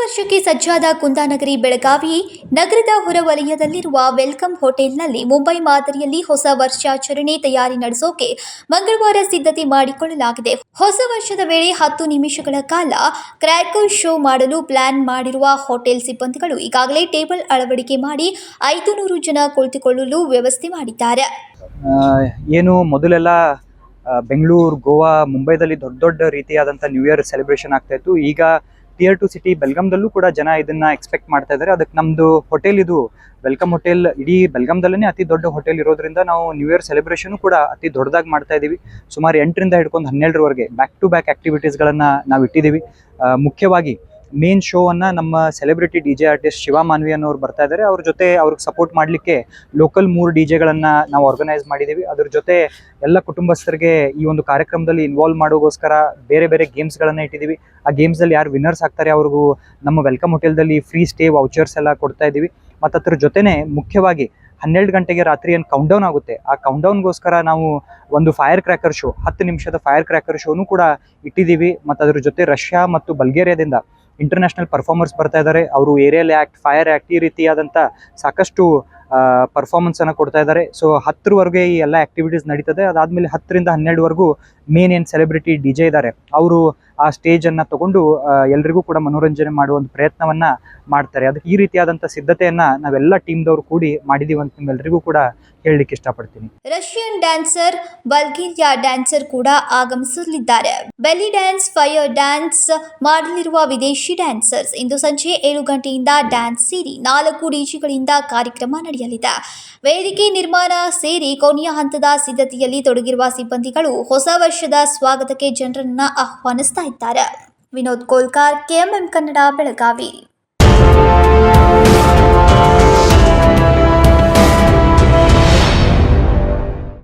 ವರ್ಷಕ್ಕೆ ಸಜ್ಜಾದ ಕುಂದಾನಗರಿ ಬೆಳಗಾವಿ ನಗರದ ಹೊರವಲಯದಲ್ಲಿರುವ ವೆಲ್ಕಮ್ ಹೋಟೆಲ್ನಲ್ಲಿ ಮುಂಬೈ ಮಾದರಿಯಲ್ಲಿ ಹೊಸ ವರ್ಷಾಚರಣೆ ತಯಾರಿ ನಡೆಸೋಕೆ ಮಂಗಳವಾರ ಸಿದ್ಧತೆ ಮಾಡಿಕೊಳ್ಳಲಾಗಿದೆ. ಹೊಸ ವರ್ಷದ ವೇಳೆ ಹತ್ತು ನಿಮಿಷಗಳ ಕಾಲ ಕ್ರ್ಯಾಕರ್ ಶೋ ಮಾಡಲು ಪ್ಲಾನ್ ಮಾಡಿರುವ ಹೋಟೆಲ್ ಸಿಬ್ಬಂದಿಗಳು ಈಗಾಗಲೇ ಟೇಬಲ್ ಅಳವಡಿಕೆ ಮಾಡಿ ಐದು ನೂರು ಜನ ಕುಳಿತುಕೊಳ್ಳಲು ವ್ಯವಸ್ಥೆ ಮಾಡಿದ್ದಾರೆ. ಏನು ಮೊದಲೆಲ್ಲ ಬೆಂಗಳೂರು, ಗೋವಾ, ಮುಂಬೈದಲ್ಲಿ ದೊಡ್ಡ ದೊಡ್ಡ ರೀತಿಯಾದಂಥ ನ್ಯೂ ಇಯರ್ ಸೆಲೆಬ್ರೇಷನ್ ಆಗ್ತಾ ಈಗ ಟಿಯರ್ ಟು ಸಿಟಿ ಬೆಲ್ಗಾಮ್ದಲ್ಲೂ ಕೂಡ ಜನ ಇದನ್ನ ಎಕ್ಸ್ಪೆಕ್ಟ್ ಮಾಡ್ತಾ ಇದ್ದಾರೆ. ಅದಕ್ಕೆ ನಮ್ದು ಹೋಟೆಲ್ ಇದು ವೆಲ್ಕಮ್ ಹೋಟೆಲ್ ಇಡೀ ಬೆಲ್ಗಾಮ್ದಲ್ಲೇ ಅತಿ ದೊಡ್ಡ ಹೋಟೆಲ್ ಇರೋದ್ರಿಂದ ನಾವು ನ್ಯೂ ಇಯರ್ ಸೆಲೆಬ್ರೇಷನ್ ಕೂಡ ಅತಿ ದೊಡ್ಡದಾಗಿ ಮಾಡ್ತಾ ಇದೀವಿ. ಸುಮಾರು ಎಂಟರಿಂದ ಹಿಡ್ಕೊಂಡು ಹನ್ನೆರಡರವರೆಗೆ ಬ್ಯಾಕ್ ಟು ಬ್ಯಾಕ್ ಆಕ್ಟಿವಿಟೀಸ್ಗಳನ್ನ ನಾವು ಇಟ್ಟಿದ್ದೀವಿ ಮುಖ್ಯವಾಗಿ ಮೇನ್ ಶೋ ಅನ್ನ ನಮ್ಮ celebrity D J artist Shiva Manvi ಅನ್ನೋರು ಬರ್ತಾ ಇದ್ದಾರೆ ಅವ್ರ ಜೊತೆ ಅವ್ರಿಗೆ ಸಪೋರ್ಟ್ ಮಾಡಲಿಕ್ಕೆ ಲೋಕಲ್ ಮೂರು ಡಿ ಜೆಗಳನ್ನ ನಾವು ಆರ್ಗನೈಸ್ ಮಾಡಿದ್ದೀವಿ ಅದ್ರ ಜೊತೆ ಎಲ್ಲ ಕುಟುಂಬಸ್ಥರಿಗೆ ಈ ಒಂದು ಕಾರ್ಯಕ್ರಮದಲ್ಲಿ ಇನ್ವಾಲ್ವ್ ಮಾಡೋಗೋಸ್ಕರ ಬೇರೆ ಬೇರೆ ಗೇಮ್ಸ್ಗಳನ್ನ ಇಟ್ಟಿದ್ದೀವಿ ಆ ಗೇಮ್ಸಲ್ಲಿ ಯಾರು ವಿನ್ನರ್ಸ್ ಆಗ್ತಾರೆ ಅವ್ರಿಗೂ ನಮ್ಮ ವೆಲ್ಕಮ್ ಹೋಟೆಲ್ದಲ್ಲಿ ಫ್ರೀ ಸ್ಟೇ ವೌಚರ್ಸ್ ಎಲ್ಲ ಕೊಡ್ತಾ ಇದ್ದೀವಿ. ಮತ್ತು ಅದ್ರ ಜೊತೆನೆ ಮುಖ್ಯವಾಗಿ ಹನ್ನೆರಡು ಗಂಟೆಗೆ ರಾತ್ರಿ ಏನು ಡೌನ್ ಆಗುತ್ತೆ. ಆ ಕೌಂಟೌನ್ಗೋಸ್ಕರ ನಾವು ಒಂದು ಫೈರ್ ಕ್ರ್ಯಾಕರ್ ಶೋ ಹತ್ತು ನಿಮಿಷದ ಫೈರ್ ಕ್ರ್ಯಾಕರ್ ಶೋನು ಕೂಡ ಇಟ್ಟಿದ್ದೀವಿ ಮತ್ತು ಅದ್ರ ಜೊತೆ ರಷ್ಯಾ ಮತ್ತು ಬಲ್ಗೇರಿಯಾದಿಂದ ಇಂಟರ್ನ್ಯಾಷನಲ್ ಪರ್ಫಾರ್ಮರ್ಸ್ ಬರ್ತಾ ಇದ್ದಾರೆ ಅವರು ಏರಿಯಲ್ ಆ್ಯಕ್ಟ್ ಫೈರ್ ಆ್ಯಕ್ಟ್ ಈ ರೀತಿಯಾದಂಥ ಸಾಕಷ್ಟು ಪರ್ಫಾರ್ಮೆನ್ಸನ್ನು ಕೊಡ್ತಾ ಇದ್ದಾರೆ ಸೊ ಹತ್ತರವರೆಗೆ ಈ ಎಲ್ಲ ಆಕ್ಟಿವಿಟೀಸ್ ನಡೀತದೆ. ಅದಾದಮೇಲೆ ಹತ್ತರಿಂದ ಹನ್ನೆರಡುವರೆಗೂ ಮೇನ್ ಏನು ಸೆಲೆಬ್ರಿಟಿ ಡಿ ಜೆ ಇದ್ದಾರೆ ಅವರು ಆ ಸ್ಟೇಜ್ ಅನ್ನ ತಗೊಂಡು ಎಲ್ರಿಗೂ ಕೂಡ ಮನೋರಂಜನೆ ಮಾಡುವ ಒಂದು ಪ್ರಯತ್ನವನ್ನ ಮಾಡ್ತಾರೆ. ಅದಕ್ಕೆ ಈ ರೀತಿಯಾದಂಥ ಸಿದ್ಧತೆಯನ್ನ ನಾವೆಲ್ಲ ಟೀಮ್ದವ್ರು ಕೂಡಿ ಮಾಡಿದೀವಿ ಅಂತ ನಿಮ್ಮೆಲ್ಲರಿಗೂ ಕೂಡ ಹೇಳಲಿಕ್ಕೆ ಇಷ್ಟಪಡ್ತೀನಿ. ರಷ್ಯನ್ ಡ್ಯಾನ್ಸರ್ ಬಲ್ಗೇರಿಯಾ ಡ್ಯಾನ್ಸರ್ ಕೂಡ ಆಗಮಿಸಲಿದ್ದಾರೆ. ಬೆಲಿ ಡ್ಯಾನ್ಸ್ ಫೈರ್ ಡ್ಯಾನ್ಸ್ ಮಾಡಲಿರುವ ವಿದೇಶಿ ಡ್ಯಾನ್ಸರ್ಸ್ ಇಂದು ಸಂಜೆ ಏಳು ಗಂಟೆಯಿಂದ ಡ್ಯಾನ್ಸ್ ಸೇರಿ ನಾಲ್ಕು ಡಿಜಿಗಳಿಂದ ಕಾರ್ಯಕ್ರಮ ನಡೆಯಲಿದೆ. ವೇದಿಕೆ ನಿರ್ಮಾಣ ಸೇರಿ ಕೊನೆಯ ಹಂತದ ಸಿದ್ಧತೆಯಲ್ಲಿ ತೊಡಗಿರುವ ಸಿಬ್ಬಂದಿಗಳು ಹೊಸ ವರ್ಷದ ಸ್ವಾಗತಕ್ಕೆ ಜನರನ್ನ ಆಹ್ವಾನಿಸ್ತಾ ಇದ್ದಾರೆ. ವಿನೋದ್ ಕೋಲ್ಕಾರ್ ಕೆಎಂಎಂ ಕನ್ನಡ ಬೆಳಗಾವಿ.